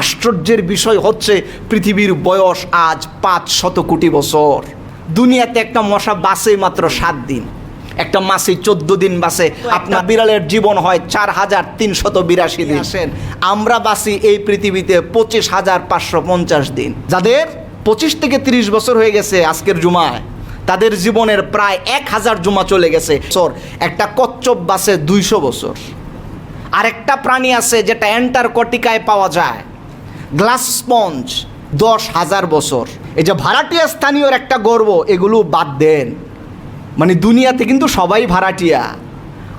আশ্চর্যের বিষয় হচ্ছে পৃথিবীর বয়স আজ পাঁচ শত কোটি বছর। দুনিয়াতে একটা মশা বাসে মাত্র সাত দিন। একটা মাসে চোদ্দ দিন বাসে আপনার বিড়ালের জীবন হয় চার হাজার তিনশত বিরাশি দিন। আসেন। আমরা বাসি এই পৃথিবীতে পঁচিশ হাজার পাঁচশো পঞ্চাশ দিন। যাদের পঁচিশ থেকে তিরিশ বছর হয়ে গেছে আজকের জুমায় তাদের জীবনের প্রায় এক হাজার জুমা চলে গেছে। সর একটা কচ্চপ বাসে দুইশো বছর। আরেকটা প্রাণী আছে যেটা অ্যান্টার্কটিকায় পাওয়া যায়। গ্লাস স্পঞ্জ দশ হাজার বছর এই যে ভাড়াটিয়া স্থানীয়র একটা গর্ব এগুলো বাদ দেন মানে দুনিয়াতে কিন্তু সবাই ভাড়াটিয়া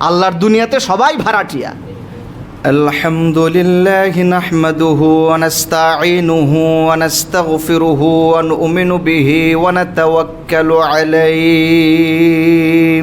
আল্লাহর দুনিয়াতে সবাই ভাড়াটিয়া الحمد لله نحمده ونستعينه ونستغفره ونؤمن به ونتوكل عليه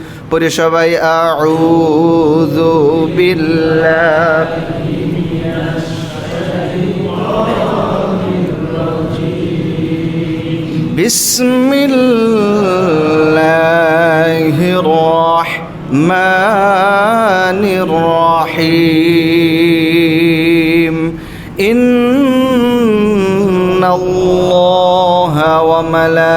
পরে সবাই আউযু বিল্লাহ بسم الله الرحمن الرحيم إن الله وملائكته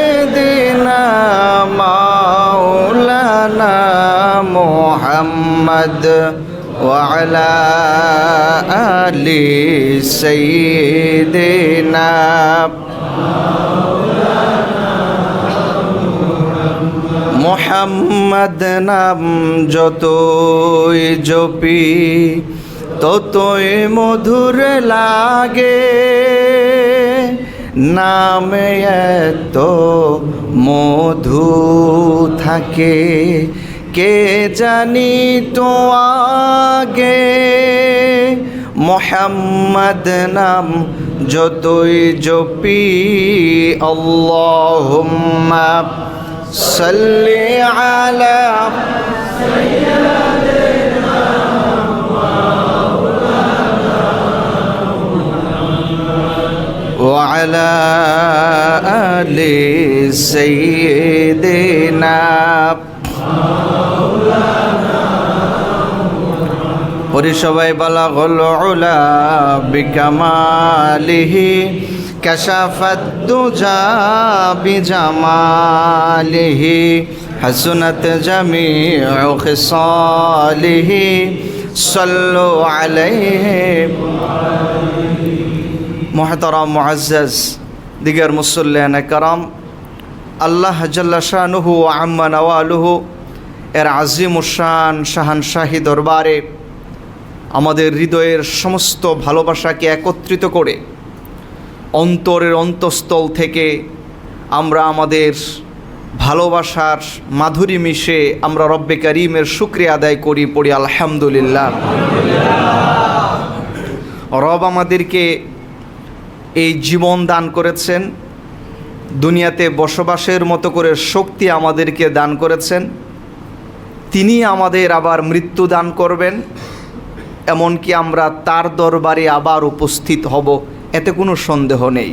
محمد وعلى آل سيدنا মোহাম্মদ নাম যতই জপি ততই মধুর লাগে নামে এত মধু থাকে কে জানি তো আগে মোহাম্মদ নাম যতই জপি আল্লাহুম্মা সাল্লি আলা وعلى آل سيدنا পরে সবাই বলা উলা বিকামালিহি, কাশাফাত বিজামালিহি, হাসুনাত জামিউ খিসালিহি, সাল্লু আলাইহি। মহতারাম মুআজ্জাজ, দিগার মুসল্লিয়ান কারাম আল্লাহ জাল্লা শাহনুহু আম্মা নওয়ালুহু, এর আজিম উসান শাহান শাহী দরবারে আমাদের হৃদয়ের সমস্ত ভালোবাসাকে একত্রিত করে অন্তরের অন্তঃস্থল থেকে আমরা আমাদের ভালোবাসার মাধুরী মিশে আমরা রব্বে করিমের শুক্রিয়া আদায় করি, পড়ি আলহামদুলিল্লাহ। রব আমাদেরকে এই জীবন দান করেছেন, দুনিয়াতে বসবাসের মতো করে শক্তি আমাদেরকে দান করেছেন। তিনি আমাদের আবার মৃত্যু দান করবেন। এমনকি আমরা তার দরবারে আবার উপস্থিত হব, এতে কোনো সন্দেহ নেই।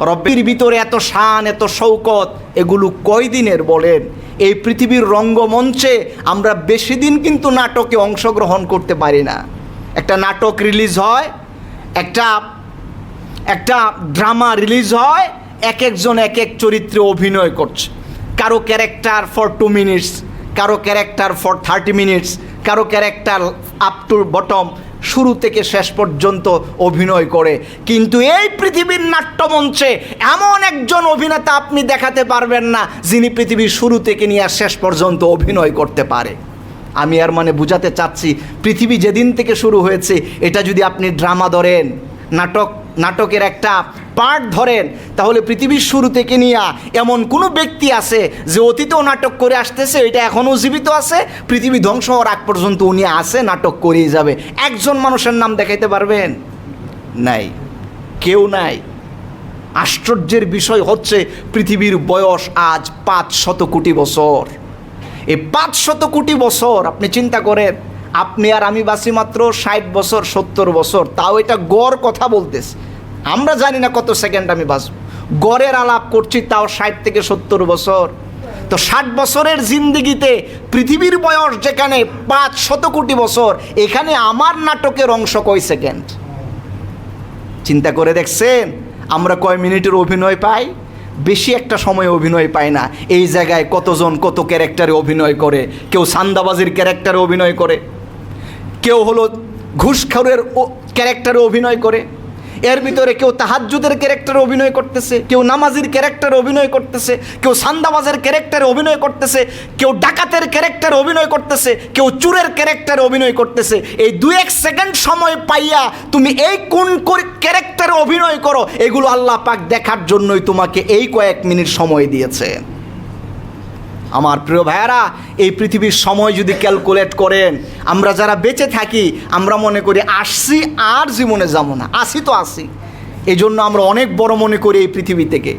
রব্বির ভিতরে এত শান, এত শৌকত, এগুলো কয়দিনের বলেন? এই পৃথিবীর রঙ্গমঞ্চে আমরা বেশি দিন কিন্তু নাটকে অংশগ্রহণ করতে পারি না। একটা নাটক রিলিজ হয়, একটা একটা ড্রামা রিলিজ হয়, এক একজন এক এক চরিত্রে অভিনয় করছে। কারও ক্যারেক্টার ফর টু মিনিটস কারও ক্যারেক্টার ফর থার্টি মিনিটস কারও ক্যারেক্টার আপ টু বটম শুরু থেকে শেষ পর্যন্ত অভিনয় করে। কিন্তু এই পৃথিবীর নাট্যমঞ্চে এমন একজন অভিনেতা আপনি দেখাতে পারবেন না, যিনি পৃথিবীর শুরু থেকে নিয়ে আর শেষ পর্যন্ত অভিনয় করতে পারে। আমি আর মানে বুঝাতে চাচ্ছি, পৃথিবী যেদিন থেকে শুরু হয়েছে, এটা যদি আপনি ড্রামা ধরেন, নাটক নাটকের একটা পার্ট ধরেন, তাহলে পৃথিবীর শুরু থেকে নিয়ে এমন কোনো ব্যক্তি আছে যে অতীতেও নাটক করে আসতেছে, এটা এখনও জীবিত আছে? পৃথিবী ধ্বংস হওয়ার আগ পর্যন্ত উনি আছে, নাটক করেই যাবে। একজন মানুষের নাম দেখাইতে পারবেন? নাই। কেউ নাই। আশ্চর্যের বিষয় হচ্ছে পৃথিবীর বয়স আজ পাঁচ শত কোটি বছর। এই পাঁচ শত কোটি বছর, আপনি চিন্তা করেন আপনি আর আমি বাসি মাত্র ষাট বছর, সত্তর বছর। তাও এটা গড় কথা বলতেছে। আমরা জানি না কত সেকেন্ড আমি বাঁচব। গড়ের আলাপ করছি তাও ষাট থেকে সত্তর বছর। তো ষাট বছরের জিন্দিগিতে পৃথিবীর বয়স যেখানে পাঁচ শত কোটি বছর, এখানে আমার নাটকের অংশ কয় সেকেন্ড চিন্তা করে দেখছেন? আমরা কয় মিনিটের অভিনয় পাই? বেশি একটা সময় অভিনয় পাই না। এই জায়গায় কতজন কত ক্যারেক্টারে অভিনয় করে? কেউ সান্দাবাজির ক্যারেক্টারে অভিনয় করে। কেউ হলো ঘুষখোরের ক্যারেক্টারে অভিনয় করে। এর ভিতরে কেউ তাহাজ্জুদের ক্যারেক্টারে অভিনয় করতেছে, কেউ নামাজির ক্যারেক্টারে অভিনয় করতেছে, কেউ সান্দাবাজের ক্যারেক্টারে অভিনয় করতেছে, কেউ ডাকাতের ক্যারেক্টারে অভিনয় করতেছে, কেউ চুরের ক্যারেক্টারে অভিনয় করতেছে। এই দু এক সেকেন্ড সময় পাইয়া তুমি এই কোন ক্যারেক্টারে অভিনয় করো, এগুলো আল্লাহ পাক দেখার জন্যই তোমাকে এই কয়েক মিনিট সময় দিয়েছে। আমার প্রিয় ভাইয়ারা, এই পৃথিবীর সময় যদি ক্যালকুলেট করেন, আমরা যারা বেঁচে থাকি, আমরা মনে করি আসছি আর জীবনে যাব না। আসি তো আসি। এই জন্য আমরা অনেক বড় মনে করি এই পৃথিবী থেকে।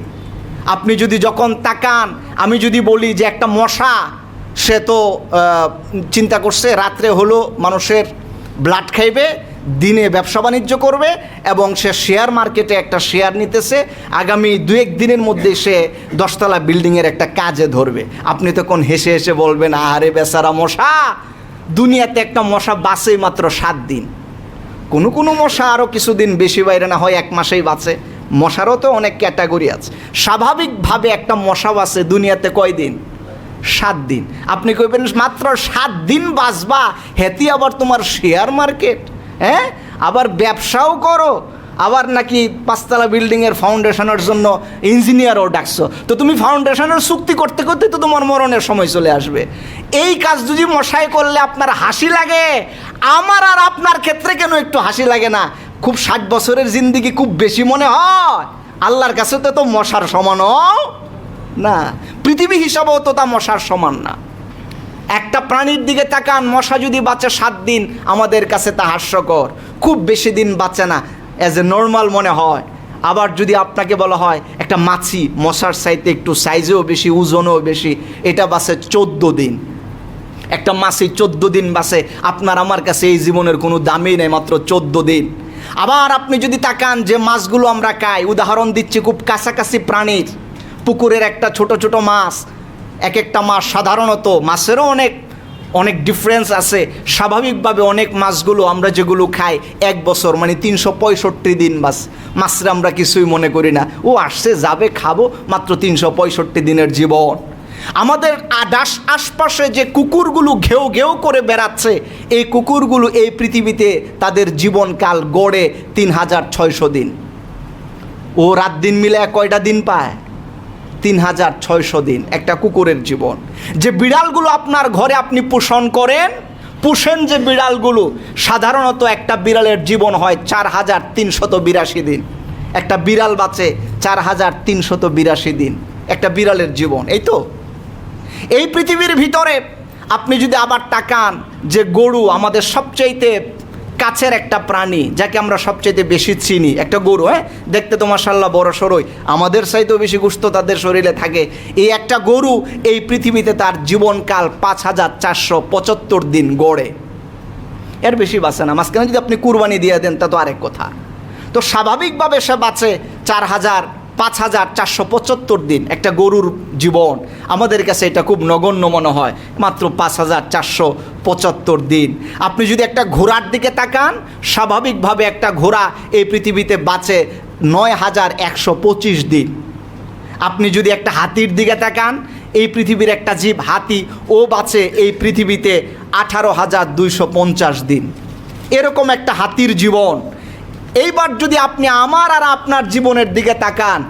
আপনি যদি যখন তাকান, আমি যদি বলি যে একটা মশা, সে তো চিন্তা করছে, রাত্রে হলো মানুষের ব্লাড খাইবে দিনে ব্যবসা বাণিজ্য করবে এবং সে শেয়ার মার্কেটে একটা শেয়ার নিতেছে। আগামী দু এক দিনের মধ্যে সে দশতলা বিল্ডিংয়ের একটা কাজে ধরবে। আপনি তখন হেসে হেসে বলবেন আরে বেচারা মশা, দুনিয়াতে একটা মশা বাঁচে মাত্র সাত দিন। কোনো কোনো মশা আরও কিছুদিন বেশি বাইরে না হয়, এক মাসেই বাঁচে। মশারও তো অনেক ক্যাটাগরি আছে। স্বাভাবিকভাবে একটা মশা বাঁচে দুনিয়াতে কয়দিন সাত দিন। আপনি কইবেন, মাত্র সাত দিন বাঁচবা, হেতি আবার তোমার শেয়ার মার্কেট? হ্যাঁ? আবার ব্যবসাও করো। আবার নাকি পাঁচতলা বিল্ডিংয়ের ফাউন্ডেশনের জন্য ইঞ্জিনিয়ারও ডাকছো। তো তুমি ফাউন্ডেশনের চুক্তি করতে করতে তো তোমার মরণের সময় চলে আসবে। এই কাজ যদি মশাই করলে আপনার হাসি লাগে, আমার আর আপনার ক্ষেত্রে কেন একটু হাসি লাগে না? খুব ষাট বছরের জিন্দিগি খুব বেশি মনে হয়। আল্লাহর কাছে তো তো মশার সমানও না। পৃথিবী হিসাবেও তো তা মশার সমান না। একটা প্রাণীর দিকে তাকান, মশা যদি বাঁচে সাত দিন, আমাদের কাছে তা হাস্যকর। খুব বেশি দিন বাঁচে না অ্যাজ এ নর্মাল মনে হয়। আবার যদি আপনাকে বলা হয়, একটা মাছি, মশার সাইতে একটু সাইজেও বেশি, ওজনও বেশি, এটা বাসে চোদ্দ দিন। একটা মাসি চোদ্দ দিন বাসে আপনার আমার কাছে এই জীবনের কোনো দামই নেই, মাত্র চোদ্দ দিন। আবার আপনি যদি তাকান যে মাছগুলো আমরা খাই, উদাহরণ দিচ্ছি খুব কাছাকাছি প্রাণীর। পুকুরের একটা ছোট ছোট মাছ এক একটা মাছ সাধারণত মাছেরও অনেক অনেক ডিফারেন্স আছে। স্বাভাবিকভাবে অনেক মাছগুলো আমরা যেগুলো খাই এক বছর মানে তিনশো পঁয়ষট্টি দিন বাস মাছরা আমরা কিছুই মনে করি না। ও আসছে, যাবে, খাব, মাত্র তিনশো পঁয়ষট্টি দিনের জীবন। আমাদের আদাস আশপাশে যে কুকুরগুলো ঘেউ ঘেউ করে বেড়াচ্ছে, এই কুকুরগুলো এই পৃথিবীতে তাদের জীবনকাল গড়ে তিন হাজার ছয়শো দিন। ও রাত দিন মিলে কয়টা দিন পায়? তিন হাজার ছয়শো দিন, একটা কুকুরের জীবন। যে বিড়ালগুলো আপনার ঘরে আপনি পোষণ করেন, পুষেন যে বিড়ালগুলো, সাধারণত একটা বিড়ালের জীবন হয় চার হাজার তিনশত বিরাশি দিন। একটা বিড়াল বাঁচে চার হাজার তিনশত বিরাশি দিন, একটা বিড়ালের জীবন, এই তো? এই পৃথিবীর ভিতরে আপনি যদি আবার টাকান যে গরু আমাদের সবচাইতে কাছের একটা প্রাণী যাকে আমরা সবচাইতে বেশি চিনি। একটা গরু হ্যাঁ? দেখতে তো মাসাল্লাহ বড় সরই। আমাদের চাইতেও বেশি গুস্ত তাদের শরীরে থাকে। এই একটা গরু এই পৃথিবীতে তার জীবনকাল পাঁচ হাজার চারশো পঁচাত্তর দিন গড়ে। এর বেশি বাঁচে না। মাঝখানে যদি আপনি কুরবানি দিয়ে দেন, তা তো আরেক কথা। তো স্বাভাবিকভাবে সে বাঁচে চার হাজার পাঁচ হাজার চারশো পঁচাত্তর দিন একটা গরুর জীবন। আমাদের কাছে এটা খুব নগণ্য মনে হয়, মাত্র পাঁচ হাজার চারশো পঁচাত্তর দিন। আপনি যদি একটা ঘোড়ার দিকে তাকান, স্বাভাবিকভাবে একটা ঘোড়া এই পৃথিবীতে বাঁচে নয় হাজার একশো পঁচিশ দিন। আপনি যদি একটা হাতির দিকে তাকান, এই পৃথিবীর একটা জীব, হাতি, ও বাঁচে এই পৃথিবীতে আঠারো হাজার দুইশো পঞ্চাশ দিন। এরকম একটা হাতির জীবন এইবার যদি আপনি আমার আর আপনার জীবনের দিকে তাকান,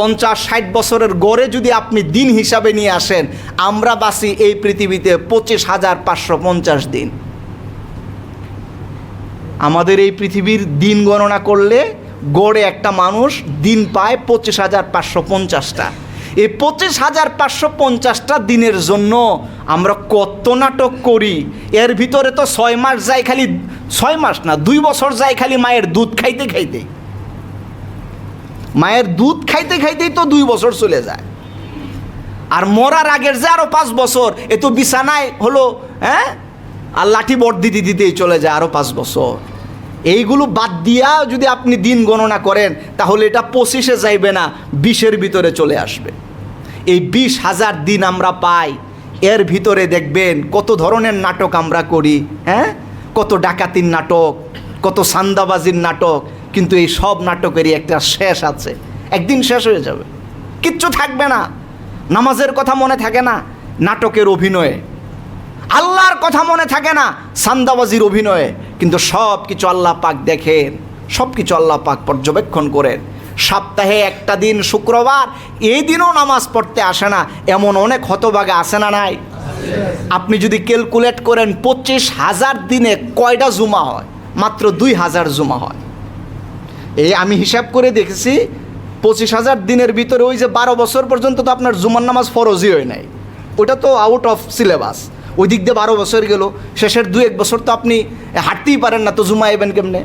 পঞ্চাশ, ষাট বছরের গড়ে যদি আপনি দিন হিসাবে নিয়ে আসেন, আমরা বাসি এই পৃথিবীতে পঁচিশ হাজার পাঁচশো পঞ্চাশ দিন। আমাদের এই পৃথিবীর দিন গণনা করলে গড়ে একটা মানুষ দিন পায় পঁচিশ হাজার পাঁচশো পঞ্চাশটা। এই পঁচিশ হাজার পাঁচশো পঞ্চাশটা দিনের জন্য আমরা কত নাটক করি। এর ভিতরে তো ছয় মাস যায় খালি, ছয় মাস না, দুই বছর যায় খালি মায়ের দুধ খাইতে খাইতে। মায়ের দুধ খাইতে খাইতেই তো দুই বছর চলে যায়। আর মরার আগের যে আরও পাঁচ বছর, এ তো বিছানায় হলো হ্যাঁ? আর লাঠি বট দিতে দিতেই চলে যায় আরও পাঁচ বছর। এইগুলো বাদ দিয়া যদি আপনি দিন গণনা করেন, তাহলে এটা পঁচিশে যাইবে না, বিশের ভিতরে চলে আসবে। এই বিশ হাজার দিন আমরা পাই। এর ভিতরে দেখবেন কত ধরনের নাটক আমরা করি হ্যাঁ? কত ডাকাতির নাটক, কত সান্দাবাজির নাটক, কিন্তু এই সব নাটকেরই একটা শেষ আছে। একদিন শেষ হয়ে যাবে। কিচ্ছু থাকবে না। নামাজের কথা মনে থাকে না নাটকের অভিনয়ে। আল্লাহর কথা মনে থাকে না সান্দাবাজির অভিনয়ে। কিন্তু সব কিছু আল্লাহ পাক দেখেন সব কিছু আল্লাহ পাক পর্যবেক্ষণ করেন। সপ্তাহে একটা দিন শুক্রবার, এই দিনও নামাজ পড়তে আসে না। এমন অনেক হতবাগা আসে না নাই? আপনি যদি ক্যালকুলেট করেন, পঁচিশ হাজার দিনে কয়টা জুমা হয়? মাত্র দুই হাজার জুমা হয়। এই আমি হিসাব করে দেখেছি, পঁচিশ হাজার দিনের ভিতরে ওই যে বারো বছর পর্যন্ত তো আপনার জুমার নামাজ ফরজই হয় নাই। ওটা তো আউট অফ সিলেবাস ওই দিক দিয়ে বারো বছর গেল, শেষের দু এক বছর তো আপনি হাঁটতেই পারেন না, তো জুমা এবেন কেমনে?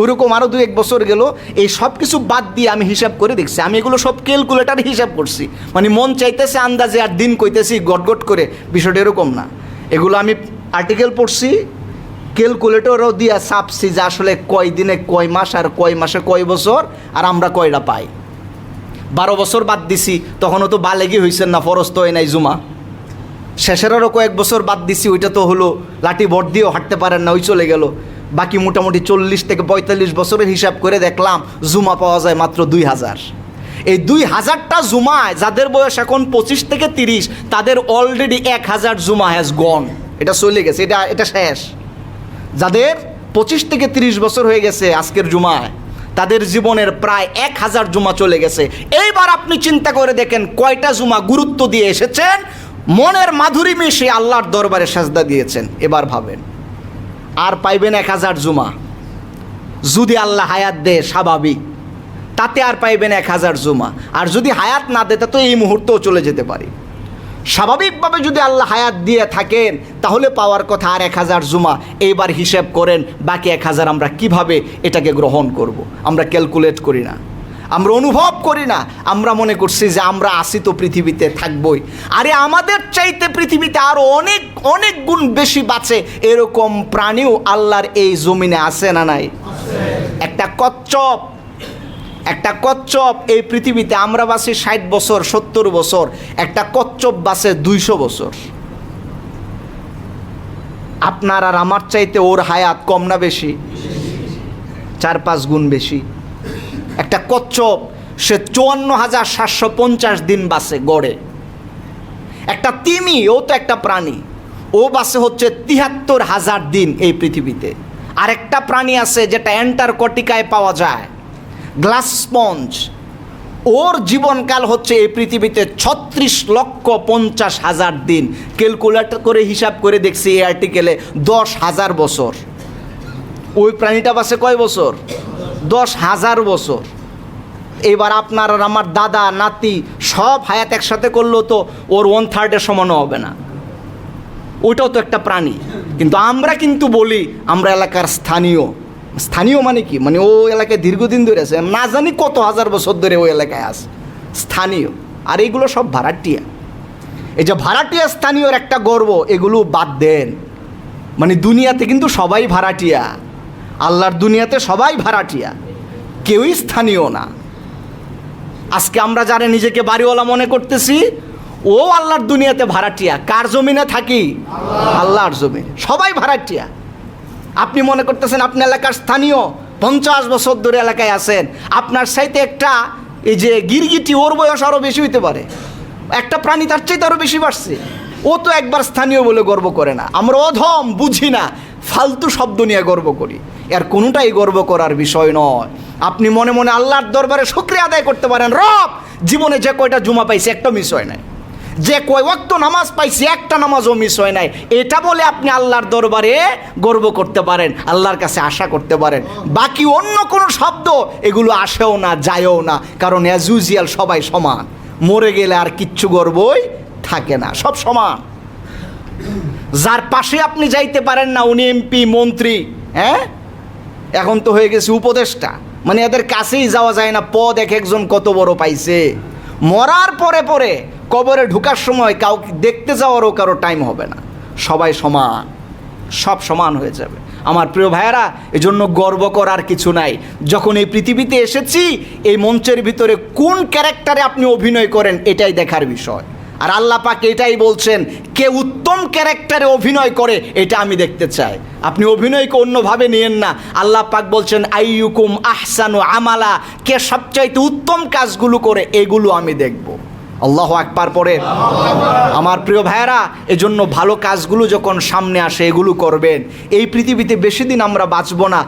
ওইরকম আরও দু এক বছর গেল, এই সব কিছু বাদ দিয়ে আমি হিসাব করে দেখছি। আমি এগুলো সব ক্যালকুলেটার হিসাব করছি। মানে মন চাইতেছে, আন্দাজে আর দিন কইতেছি, গটগট করে। বিষয়টা এরকম না। এগুলো আমি আর্টিকেল পড়ছি ক্যালকুলেটরও দিয়া চাপছি যে আসলে কয় দিনে কয় মাস আর কয় মাসে কয় বছর আর আমরা কয়টা পাই। বারো বছর বাদ দিছি, তখনও তো বালেগি হয়েছেন না ফরজ তো হয় নাই জুমা। শেষের আরও কয়েক বছর বাদ দিছি, ওইটা তো হলো লাঠি ভর দিয়েও হাঁটতে পারেন না, ওই চলে গেল। বাকি মোটামুটি চল্লিশ থেকে পঁয়তাল্লিশ বছরের হিসাব করে দেখলাম জুমা পাওয়া যায় মাত্র দুই হাজার। এই দুই হাজারটা জুমায় যাদের বয়স এখন পঁচিশ থেকে তিরিশ, তাদের অলরেডি এক হাজার জুমা হ্যাজ গন এটা চলে গেছে, এটা এটা শেষ। যাদের পঁচিশ থেকে তিরিশ বছর হয়ে গেছে আজকের জুমায়, তাদের জীবনের প্রায় এক হাজার জুমা চলে গেছে। এইবার আপনি চিন্তা করে দেখেন কয়টা জুমা গুরুত্ব দিয়ে এসেছেন? মনের মাধুরী মিশে আল্লাহর দরবারে সাজদা দিয়েছেন। এবার ভাবেন। আর পাইবেন এক হাজার জুমা। যদি আল্লাহ হায়াত দেয়, স্বাভাবিক। তাতে আর পাইবেন এক হাজার জুমা। আর যদি হায়াত না দেয় তো এই মুহূর্তেও চলে যেতে পারি। স্বাভাবিকভাবে যদি আল্লাহ হায়াত দিয়ে থাকেন, তাহলে পাওয়ার কথা আর এক হাজার জুমা। এইবার হিসেব করেন, বাকি এক হাজার আমরা কীভাবে এটাকে গ্রহণ করব। আমরা ক্যালকুলেট করি না। আমরা অনুভব করি না। আমরা মনে করছি যে আমরা আসি তো পৃথিবীতে থাকবই। আরে আমাদের চাইতে পৃথিবীতে আরও অনেক অনেক গুণ বেশি বাঁচে এরকম প্রাণীও আল্লাহর এই জমিনে আছে না নাই? একটা কচ্ছপ একটা কচ্ছপ এই পৃথিবীতে আমরা বাসি ষাট বছর, সত্তর বছর, একটা কচ্ছপ বাসে দুইশো বছর। আপনার আর আমার চাইতে ওর হায়াত কম না বেশি? চার পাঁচ গুণ বেশি। একটা কচ্ছপ, সে চুয়ান্ন হাজার সাতশো পঞ্চাশ দিন বাসে গড়ে। একটা তিমি, ও তো একটা প্রাণী। ও বাসে হচ্ছে তিয়াত্তর হাজার দিন এই পৃথিবীতে। আরেকটা প্রাণী আছে যেটা অ্যান্টার্কটিকায় পাওয়া যায়, গ্লাস স্পঞ্জ। ওর জীবনকাল হচ্ছে এই পৃথিবীতে ছত্রিশ লক্ষ পঞ্চাশ হাজার দিন। ক্যালকুলেট করে হিসাব করে দেখছি এই আর্টিকেলে দশ হাজার বছর। ওই প্রাণীটা বাসে কয় বছর? দশ হাজার বছর। এবার আপনার আর আমার দাদা, নাতি সব হায়াত একসাথে করলেও তো ওর ওয়ান থার্ডের সমানও হবে না। ওইটাও তো একটা প্রাণী। কিন্তু আমরা কিন্তু বলি, আমরা এলাকার স্থানীয়। স্থানীয় মানে কি? মানে ও এলাকায় দীর্ঘদিন ধরে আছে। না জানি কত হাজার বছর ধরে ওই এলাকায় আছে। স্থানীয়। আর এইগুলো সব ভাড়াটিয়া। এই যে ভাড়াটিয়া স্থানীয়র একটা গর্ব, এগুলো বাদ দেন। মানে দুনিয়াতে কিন্তু সবাই ভাড়াটিয়া। আল্লাহর দুনিয়াতে সবাই ভাড়াটিয়া, কেউই স্থানীয় না। আজকে আমরা যারা নিজেকে বাড়িওয়ালা মনে করতেছি, ও আল্লাহর দুনিয়াতে ভাড়াটিয়া। কার জমিনে থাকি? আল্লাহর জমিনে। সবাই ভাড়াটিয়া। আপনি মনে করতেছেন আপনি এলাকার স্থানীয়, পঞ্চাশ বছর ধরে এলাকায় আছেন। আপনার সাইতে একটা, এই যে গিরগিটি, ওর বয়স আরও বেশি হইতে পারে। একটা প্রাণী তার চাইতে আরও বেশি বাড়ছে। ও তো একবার স্থানীয় বলে গর্ব করে না। আমরা অধম, বুঝি না। ফালতু শব্দ নিয়ে গর্ব করি। এর কোনোটাই গর্ব করার বিষয় নয়। আপনি মনে মনে আল্লাহর দরবারে শুক্রিয়া আদায় করতে পারেন, রব, জীবনে যে কয়টা জুমা পাইছে একটা মিস হয় নাই। যে কয় ওয়াক্ত নামাজ পাইছি একটা নামাজও মিস হয় নাই। এটা বলে আপনি আল্লাহর দরবারে গর্ব করতে পারেন, আল্লাহর কাছে আশা করতে পারেন। বাকি অন্য কোনো শব্দ এগুলো আসেও না, যায়ও না। কারণ অ্যাজ ইউজুয়াল সবাই সমান। মরে গেলে আর কিচ্ছু গর্বই থাকে না, সব সমান। যার পাশে আপনি যাইতে পারেন না, উনি এমপি, মন্ত্রী হ্যাঁ? এখন তো হয়ে গেছে উপদেষ্টা। মানে এদের কাছেই যাওয়া যায় না, পদ এক একজন কত বড় পাইছে। মরার পরে পরে কবরে ঢুকার সময় কাউকে দেখতে যাওয়ারও কারও টাইম হবে না। সবাই সমান। সব সমান হয়ে যাবে। আমার প্রিয় ভাইয়েরা, এজন্য গর্ব করার কিছু নাই। যখন এই পৃথিবীতে এসেছি, এই মঞ্চের ভিতরে কোন ক্যারেক্টারে আপনি অভিনয় করেন, এটাই দেখার বিষয়। আর আল্লাহ পাক এটাই বলছেন, কে উত্তম ক্যারেক্টারে অভিনয় করে, এটা আমি দেখতে চাই। আপনি অভিনয়কে অন্যভাবে নিয়েন না। আল্লাহ পাক বলছেন, আইয়ুকুম আহসানু আমালা কে সবচাইতে উত্তম কাজগুলো করে, এগুলো আমি দেখব। আল্লাহ একবার পরে আমার প্রিয় ভাইয়েরা, এজন্য ভালো কাজগুলো যখন সামনে আসে, এগুলো করবেন। এই পৃথিবীতে বেশি দিন আমরা বাঁচবো না।